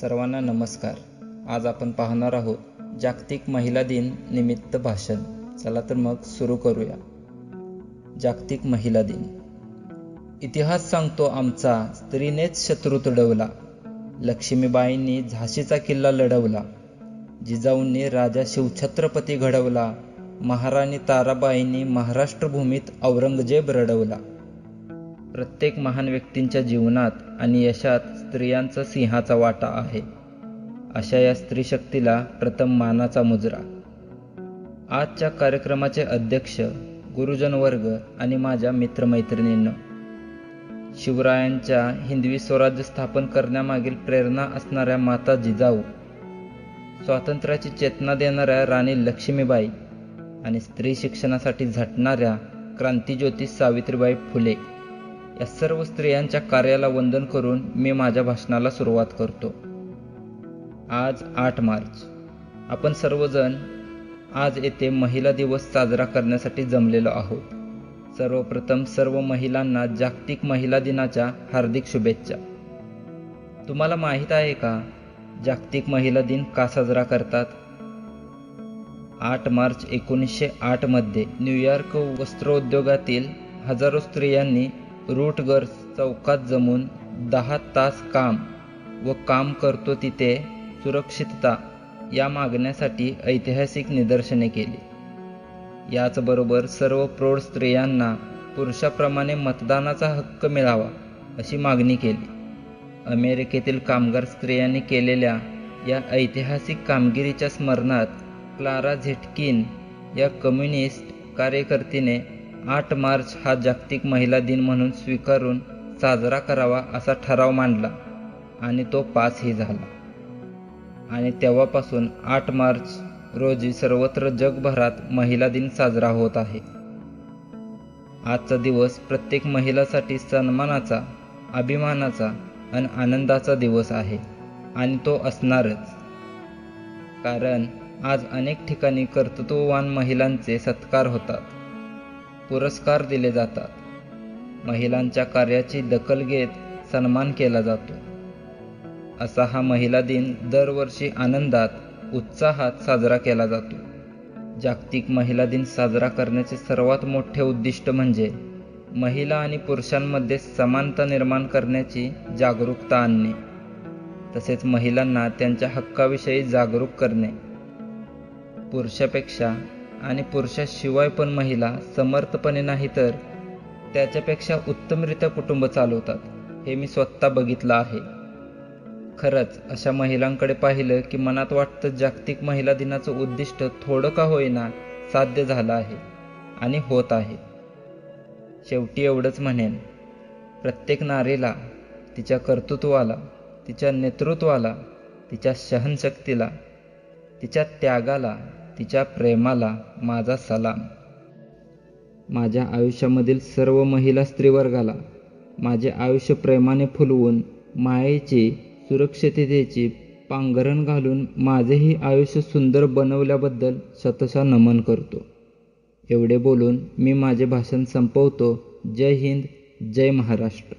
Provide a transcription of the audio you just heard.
सर्वांना नमस्कार. आज आपण पाहणार आहोत जागतिक महिला दिन निमित्त भाषण. चला तर मग सुरू करूया. जागतिक महिला दिन. इतिहास सांगतो आमचा स्त्रीनेच शत्रू तुडवला. लक्ष्मीबाईंनी झाशीचा किल्ला लढवला. जिजाऊंनी राजा शिवछत्रपती घडवला. महाराणी ताराबाईंनी महाराष्ट्र भूमीत औरंगजेब रडवला. प्रत्येक महान व्यक्तींच्या जीवनात आणि यशात स्त्रियांचा सिंहाचा वाटा आहे. अशा या स्त्री शक्तीला प्रथम मानाचा मुजरा. आजच्या कार्यक्रमाचे अध्यक्ष गुरुजन वर्ग आणि माझ्या मित्रमैत्रिणींना शिवरायांच्या हिंदवी स्वराज्य स्थापन करण्यामागील प्रेरणा असणाऱ्या माता जिजाऊ स्वातंत्र्याची चेतना देणाऱ्या राणी लक्ष्मीबाई आणि स्त्री शिक्षणासाठी झटणाऱ्या क्रांतीज्योती सावित्रीबाई फुले. या सर्व स्त्रियांच्या कार्याला वंदन करून मी माझ्या भाषणाला सुरुवात करतो. आज आठ मार्च. आपण सर्वजण आज येथे महिला दिवस साजरा करण्यासाठी जमलेलो आहोत. सर्वप्रथम सर्व महिलांना जागतिक महिला दिनाच्या हार्दिक शुभेच्छा. तुम्हाला माहीत आहे का जागतिक महिला दिन का साजरा करतात? आठ मार्च एकोणीसशे आठमध्ये न्यूयॉर्क वस्त्रोद्योगातील हजारो स्त्रियांनी रूटगर्स चौकात जमून दहा तास काम व काम करतो तिथे सुरक्षितता या मागण्यासाठी ऐतिहासिक निदर्शने केली. याचबरोबर सर्व प्रौढ स्त्रियांना पुरुषाप्रमाणे मतदानाचा हक्क मिळावा अशी मागणी केली. अमेरिकेतील कामगार स्त्रियांनी केलेल्या या ऐतिहासिक कामगिरीच्या स्मरणात क्लारा झेटकिन या कम्युनिस्ट कार्यकर्तीने आठ मार्च हा जागतिक महिला दिन म्हणून स्वीकारून साजरा करावा असा ठराव मांडला आणि तो पासही झाला. आणि तेव्हापासून आठ मार्च रोजी सर्वत्र जगभरात महिला दिन साजरा होत आहे. आजचा दिवस प्रत्येक महिलासाठी सन्मानाचा अभिमानाचा आणि आनंदाचा दिवस आहे आणि तो असणारच. कारण आज अनेक ठिकाणी कर्तृत्ववान महिलांचे सत्कार होतात. पुरस्कार दिले जातात. महिलांच्या कार्याची दखल घेत सन्मान केला जातो. असा हा महिला दिन दरवर्षी आनंदात उत्साहात साजरा केला जातो. जागतिक महिला दिन साजरा करण्याचे सर्वात मोठे उद्दिष्ट म्हणजे महिला आणि पुरुषांमध्ये समानता निर्माण करण्याची जागरूकता आणणे. तसेच महिलांना त्यांच्या हक्काविषयी जागरूक करणे. पुरुषापेक्षा आणि पुरुषाशिवाय पण महिला समर्थपणे नाही तर त्याच्यापेक्षा उत्तमरित्या कुटुंब चालवतात हे मी स्वतः बघितलं आहे. खरंच अशा महिलांकडे पाहिलं की मनात वाटतं जागतिक महिला दिनाचं उद्दिष्ट थोडं का होईना साध्य झालं आहे आणि होत आहे. शेवटी एवढंच म्हणेन. प्रत्येक नारीला तिच्या कर्तृत्वाला तिच्या नेतृत्वाला तिच्या सहनशक्तीला तिच्या त्यागाला तिच्या प्रेमाला माझा सलाम. माझ्या आयुष्यामधील सर्व महिला स्त्रीवर्गाला माझे आयुष्य प्रेमाने फुलवून मायेची सुरक्षिततेची पांघरण घालून माझेही आयुष्य सुंदर बनवल्याबद्दल शतशा नमन करतो. एवढे बोलून मी माझे भाषण संपवतो. जय हिंद जय महाराष्ट्र.